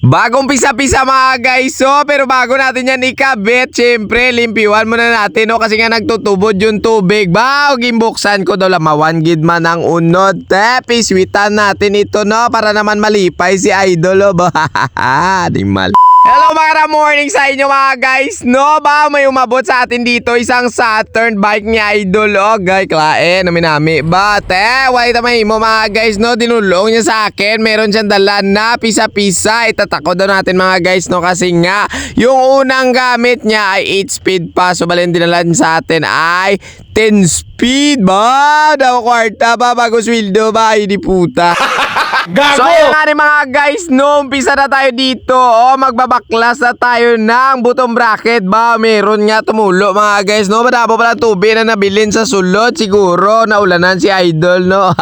Bagong pisa-pisa mga guys, so pero bago natin yan ikabit, syempre limpiwan muna natin no kasi nga nagtutubod yung tubig. Bao, gimbuksan ko daw lamawan gid man ang unod. Te, piswitan natin ito no para naman malipay si Idol oh. Di mal. Hello mga morning sa inyo mga guys. No ba? May umabot sa atin dito Isang Saturn bike ni Idol. Oh guys klae namin nami But eh Wala tamay mo mga guys no? Dinulong niya sa akin. Meron siyang dala na pisa-pisa. Itatako daw natin mga guys no? Kasi nga Yung unang gamit niya ay 8 speed pa. So balin dinalan sa atin ay 10 speed. Ba? Daw kwarta ba? Bago sweldo ba? Hindi puta So ayun nga rin mga guys, no, umpisa na tayo dito. Oh, magbabaklas na tayo ng butong bracket ba? Meron nga tumulo mga guys, no. Madabo pala tubig na nabilin sa sulod. Siguro naulanan si Idol, no.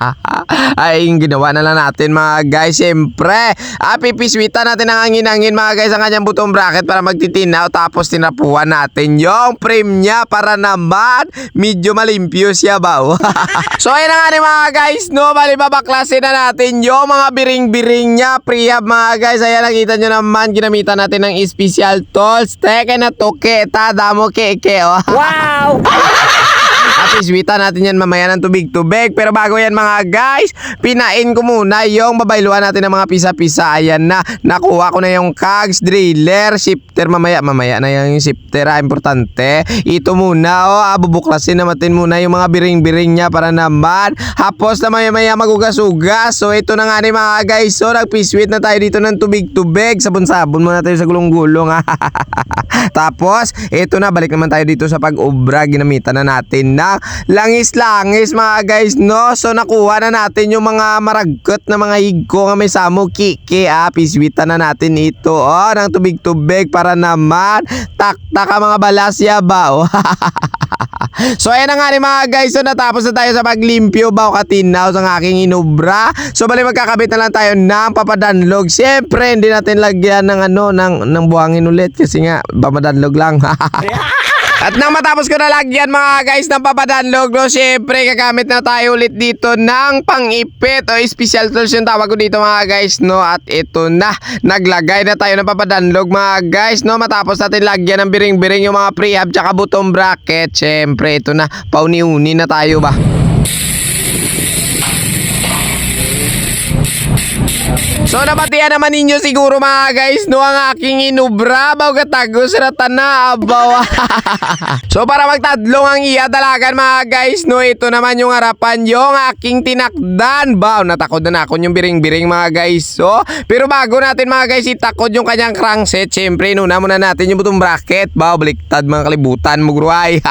Ay, ginawa na lang natin mga guys. Siyempre, ah, pipiswitan natin ang angin-angin mga guys ang kanyang butong bracket para magtitinaw. Tapos tinapuan natin yung frame niya para naman medyo malimpyo siya ba? so ayun na nga rin mga guys, no. Bali babaklasin na natin yung mga biring-biring niya. Prehab mga guys. Ayan nakita nyo naman, ginamitan natin ng special tools. Teka na toke, ta, damo keke, oh. Wow! Iswitan natin yan mamaya ng tubig-tubig. Pero bago yan mga guys, pinain ko muna yung babayluan natin ng mga pisa-pisa. Ayan na, nakuha ko na yung cogs, driller, shifter. Mamaya, mamaya na yung shifter. Ah, importante. Ito muna, oh, ah, bubuklasin natin muna yung mga biring-biring niya para naman. Hapos na maya-maya magugas-ugas. So ito na nga ni mga guys. So nagpiswit na tayo dito ng tubig-tubig. Sabon-sabon muna tayo sa gulong-gulong. ah. Tapos, ito na, balik naman tayo dito sa pag-ubra. Ginamitan na natin ng langis-langis mga guys, no? So, nakuha na natin yung mga maragkot na mga higko nga may samo kiki. Ah, piswitan na natin ito. Oh, ng tubig-tubig para naman taktak mga balasya ba? Oh. so, ayan na nga ni mga guys. So, natapos na tayo sa paglimpyo ba o katinaw sa aking inubra. So, bali magkakabit na lang tayo ng papadanlog. Siyempre, hindi natin lagyan ng ano, ng, ng buhangin ulit kasi nga, papadanlog lang. At nang matapos ko na lagyan mga guys ng papadanlog, no, syempre gagamit na tayo ulit dito ng pang-ipit o special tools yung tawag ko dito mga guys, no. At ito na, naglagay na tayo ng papadanlog mga guys, no. Matapos natin lagyan ng biring-biring yung mga prehab tsaka butong bracket, syempre ito na, pauni-uni na tayo ba. So nabatian naman ninyo siguro mga guys no ang aking inubra baw gatagos rata na abaw. so para magtadlong ang iya dalagan mga guys no ito naman yung harapan yung aking tinakdan. Baw natakod na ako yung biring-biring mga guys. So pero bago natin mga guys itakod yung kanyang crankset syempre inuna muna natin yung butong bracket. Baw baliktad mga kalibutan mo gruay.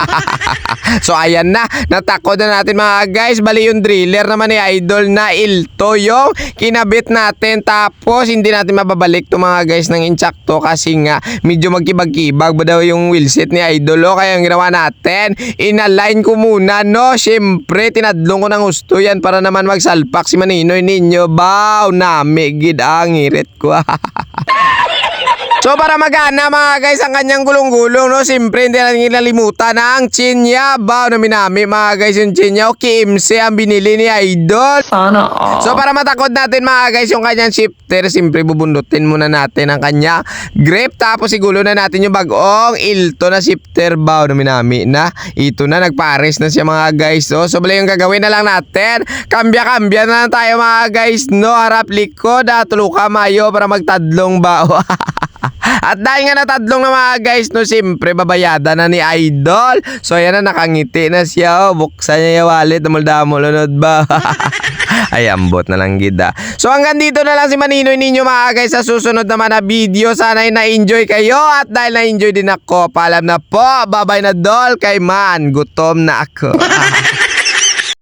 so ayan na natakod na natin mga guys. Bali yung driller naman ni Idol na ilto yung kinabit natin tapos hindi natin mababalik to mga guys ng insakto kasi nga medyo magkibag-kibag ba daw yung wheelset ni Idol. O kaya yung ginawa natin inalign ko muna no? Syempre tinadlong ko ng gusto yan para naman magsalpak si Maninoy. Ninyo baw nami gid ang irit ko So para magana mga guys ang kanyang gulong-gulong no Siyempre hindi natin nalimutan ang chinya ba no minami mga guys yung chinya o KMC ang binili ni Idol Sana all. So para matakod natin mga guys yung kanyang shifter, siyempre bubundutin muna natin ang kanya grip tapos igulo na natin yung bagong ilto na shifter bow na minami na. Ito na nagpares na siya mga guys. So, so bali yung gagawin na lang natin. Kambya-kambya na lang tayo mga guys. No, harap likod at tuluka mayo para magtadlong ba. At dahil nga natadlong na mga guys, no, siyempre babayada na ni Idol. So, ayan na, nakangiti na siya. Oh. Buksan niya yung wallet, damol-damol, unod ba? Ay, ambot na lang gida. So, hanggang dito na lang si Maninoy ninyo mga guys sa susunod naman na video. Sana ay na-enjoy kayo. At dahil na-enjoy din ako, paalam na po. Babay na dol kay man. Gutom na ako.